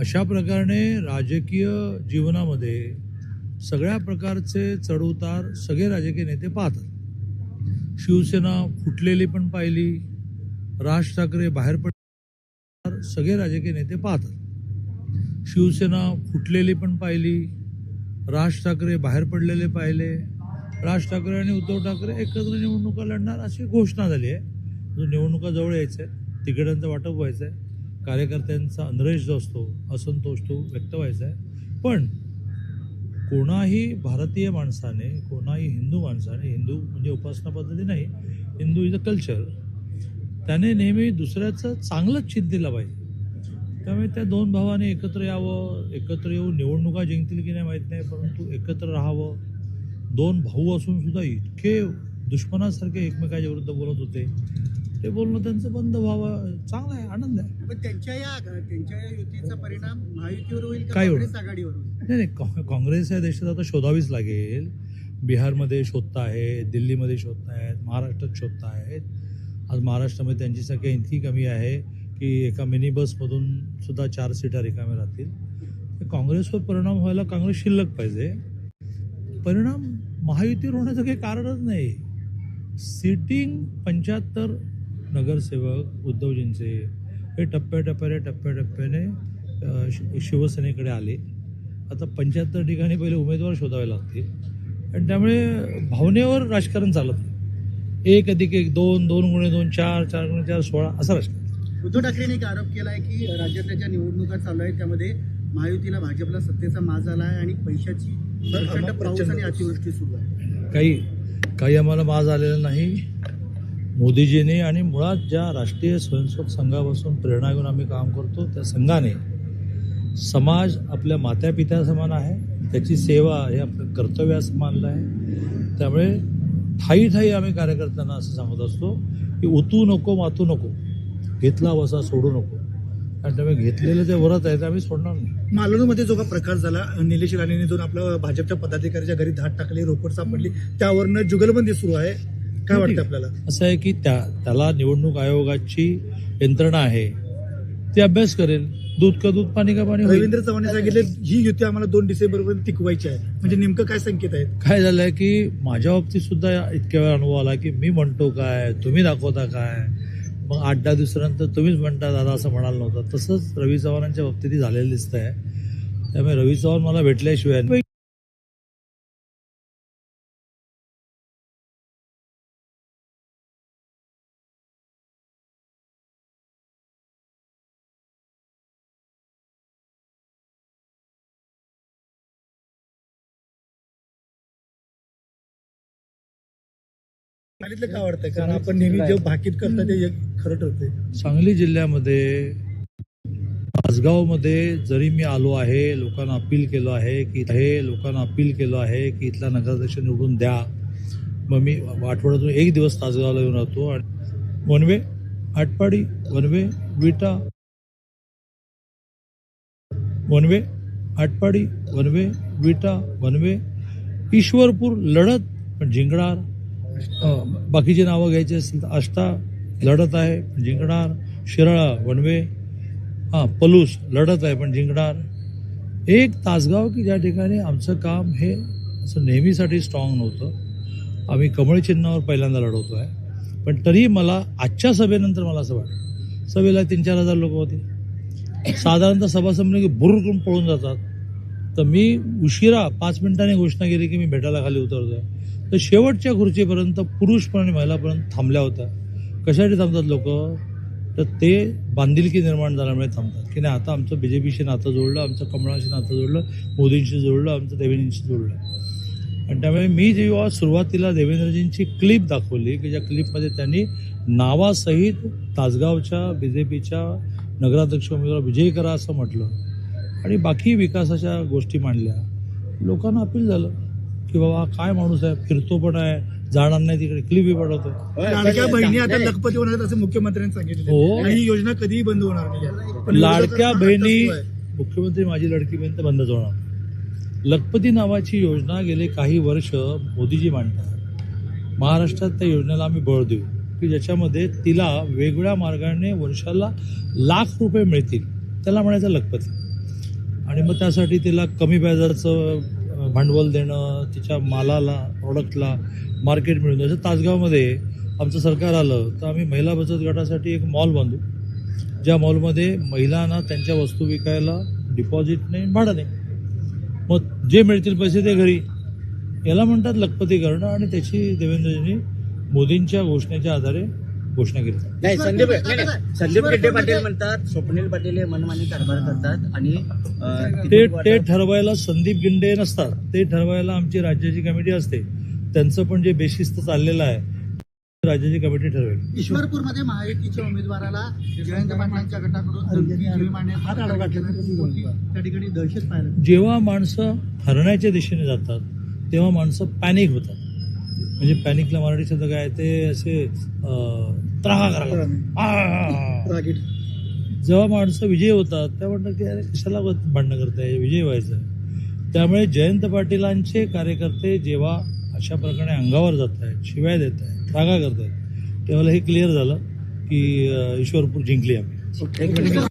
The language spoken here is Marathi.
अशा प्रकारे राजकीय जीवनामध्ये सगळ्या प्रकारचे चढउतार सगळे राजकीय नेते पाहतात. शिवसेना फुटलेली पण पाहिली राज ठाकरे बाहेर पड सगळे राजकीय नेते पाहतात. शिवसेना फुटलेली पण पाहिली राज ठाकरे बाहेर पडलेले पाहिले राज ठाकरे आणि उद्धव ठाकरे एकत्र निवडणुका लढणार अशी घोषणा झाली आहे. जो निवडणुका जवळ यायचं आहे तिकिटांचं वाटप व्हायचं आहे कार्यकर्त्यांचा अनरेश जो असतो असंतोष तो व्यक्त व्हायचा आहे. पण कोणाही भारतीय माणसाने कोणाही हिंदू माणसाने हिंदू म्हणजे उपासना पद्धती नाही हिंदू इज अ कल्चर त्याने नेहमी दुसऱ्याचं चांगलंच चित दिलं पाहिजे. त्यामुळे त्या दोन भावाने एकत्र यावं एकत्र येऊन निवडणुका जिंकतील की नाही माहीत नाही परंतु एकत्र राहावं. दोन भाऊ असून सुद्धा इतके दुश्मनासारखे एकमेकाच्या विरुद्ध बोलत होते. ते बोलणं त्यांचं बंद व्हावं. चांगलं आहे आनंद आहे. पण त्यांच्या या त्यांच्या या युतीचा परिणाम महायुतीवर होईल का काय होईल? काँग्रेस आघाडीवर होईल? नाही नाही काँ- काँग्रेस या देशात आता शोधावीच लागेल. बिहारमध्ये शोधता आहे दिल्लीमध्ये शोधता आहेत महाराष्ट्रात शोधता आहेत. आज महाराष्ट्रामध्ये त्यांची संख्या इतकी कमी आहे की एका मिनी बसमधून सुद्धा चार सीटा रिकाम्या राहतील. तर काँग्रेसवर परिणाम व्हायला काँग्रेस शिल्लक पाहिजे. परिणाम महायुतीवर होण्याचं काही कारणच नाही. सिटिंग पंच्याहत्तर नगरसेवक उद्धवजींचे हे टप्प्याटप्प्याने टप्प्याटप्प्याने शि- शिवसेनेकडे आले. आता पंच्याहत्तर ठिकाणी पहिले उमेदवार शोधावे लागतील. आणि त्यामुळे भावनेवर राजकारण चालत नाही. एक अधिक एक दोन दोन गुणे दोन चार चार गुणे चार सोळा असं राजकारण. उद्धव ठाकरेंनी एक आरोप केला आहे की राज्यातल्या ज्या निवडणुका चालू आहेत त्यामध्ये महायुतीला भाजपला सत्तेचा माज आला आहे आणि पैशाची प्रचंड पाऊस आणि अतिवृष्टी सुरू आहे. काही काही आम्हाला माज आलेला नाही. मोदीजींनी आणि मुळात ज्या राष्ट्रीय स्वयंसेवक संघापासून प्रेरणा घेऊन आम्ही काम करतो त्या संघाने समाज आपल्या मात्या पित्या समान आहे. त्याची सेवा हे आपलं कर्तव्य असं मानलं आहे. त्यामुळे ठाई ठाई आम्ही कार्यकर्त्यांना असं सांगत असतो की उतू नको मातू नको. घेतला वसा सोडू नको. आणि त्यामुळे घेतलेलं जे व्रत आहे ते आम्ही सोडणार नाही. मालवणमध्ये जो का प्रकार झाला निलेश राणेने जो आपल्या भाजपच्या पदाधिकाऱ्याच्या घरी धाड टाकली रोकड सापडली त्यावरनं जुगलबंदी सुरू आहे. काय वाटतं आपल्याला? असं आहे की त्या त्याला निवडणूक आयोगाची यंत्रणा आहे. ती अभ्यास करेल. दूध का दूध पाणी का पाणी होईल? रवींद्र चव्हाण सांगितले ही युती आम्हाला दोन डिसेंबर पर्यंत टिकवायची आहे. म्हणजे नेमकं काय संकेत आहेत? काय झालंय की माझ्या बाबतीत सुद्धा इतक्या वेळा अनुभव आला की मी म्हणतो काय तुम्ही दाखवता काय? मग आठ दहा दिवसानंतर तुम्हीच म्हणता दादा असं म्हणाल नव्हतं. तसंच रवी चव्हाणांच्या बाबतीतही झालेलं दिसतंय. त्यामुळे रवी चव्हाण मला भेटल्याशिवाय सांगितलं का वाटतंय कारण आपण नेहमी जे भाकीत करता ते एक खरं ठरते सांगली जिल्ह्यामध्ये तासगावमध्ये जरी मी आलो आहे लोकांना अपील केलं आहे की हे लोकांना अपील केलं आहे की इथला नगराध्यक्ष निवडून द्या. मग मी आठवड्यातून एक दिवस तासगावला येऊन राहतो आणि one way Atpadi one way Vita one way Atpadi one way Vita one way Ishwarpur लढत पण जिंकणार बाकीची नावं घ्यायची असतील तर आष्टा लढत आहे पण जिंकणार. Shirala one way. हां पलूस लढत आहे पण जिंकणार. एक तासगाव की ज्या ठिकाणी आमचं काम हे असं नेहमीसाठी स्ट्रॉंग नव्हतं. आम्ही कमळ चिन्हावर पहिल्यांदा लढवतो आहे पण तरी मला आजच्या सभेनंतर मला असं वाटतं. सभेला तीन चार हजार लोक होते. साधारणतः सभा संपली की बुर्र करून पळून जातात. तर मी उशिरा पाच मिनिटांनी घोषणा केली की मी भेटायला खाली उतरतो आहे तर शेवटच्या खुर्चीपर्यंत पुरुष पण आणि महिलापर्यंत थांबल्या होत्या. कशासाठी थांबतात लोक? तर ते बांधिलकी निर्माण झाल्यामुळे थांबतात. की नाही आता आमचं बी जे पीशी नातं जोडलं आमचं कमळाशी नातं जोडलं मोदींशी जोडलं आमचं देवेंद्रजींशी जोडलं. आणि त्यामुळे मी जेव्हा सुरुवातीला देवेंद्रजींची क्लिप दाखवली की ज्या क्लिपमध्ये त्यांनी नावासहित तासगावच्या बी जे पीच्या नगराध्यक्ष उमेदवार विजयी करा असं म्हटलं. आणि बाकी विकासाच्या गोष्टी मांडल्या. लोकांना अपील झालं. की बाबा काय माणूस आहे? फिरतो पण आहे. जाणार नाही तिकडे. क्लिपी पाठवतो लाडक्या बहिणी आता लखपती होणार आहेत असं मुख्यमंत्र्यांनी सांगितलं. हो. आणि ही योजना कधीही बंद होणार नाही पण लाडक्या बहिणी. मुख्यमंत्री माझी लडकी बहीण तर बंदच होणार. लखपती नावाची योजना गेले काही वर्ष मोदीजी मांडतात. महाराष्ट्रात त्या योजनेला आम्ही बळ देऊ. की ज्याच्यामध्ये तिला वेगवेगळ्या मार्गाने वर्षाला लाख रुपये मिळतील. त्याला म्हणायचं लखपती. आणि मग त्यासाठी तिला कमी व्याजाचं भांडवल देणं तिच्या मालाला प्रॉडक्टला मार्केट मिळून जसं तासगावमध्ये आमचं सरकार आलं तर आम्ही महिला बचत गटासाठी एक मॉल बांधू. ज्या मॉलमध्ये महिलांना त्यांच्या वस्तू विकायला डिपॉझिट नाही भाडं नाही. मग जे मिळतील पैसे ते घरी. याला म्हणतात लखपती करणं आणि त्याची देवेंद्रजींनी मोदींच्या घोषणेच्या आधारे घोषणा केली नाही संदीप नाही, नाही. संदीप गिड्डे पाटील म्हणतात स्वप्नील पाटील हे मनमानी कारभार करतात आणि अं, ते तिकीट ते वाटप- ठरवायला संदीप गिंडे नसतात. ते ठरवायला आमची राज्याची कमिटी असते. त्यांचं पण जे बेशिस्त चाललेलं आहे राज्याची कमिटी ठरवेल. ईश्वरपूरमध्ये महायुतीच्या उमेदवाराला जयंत पाटलांच्या गटाकडून धमकी, जीव मारण्याचा हात आडवा घातला. मोठी त्या ठिकाणी दहशत जेव्हा माणसं हरण्याच्या दिशेने जातात तेव्हा माणसं पॅनिक होतात. म्हणजे पॅनिकला मराठी शब्द काय ते असे त्राहा करायला जेव्हा माणसं विजयी होतात तेव्हा म्हणतात की अरे कशाला भांडणं करताय? विजयी व्हायचं. त्यामुळे जयंत पाटीलांचे कार्यकर्ते जेव्हा अशा प्रकारे अंगावर जात आहेत शिवाय देत आहेत रागा करत आहेत तेव्हा हे क्लिअर झालं की ईश्वरपूर जिंकली आम्ही.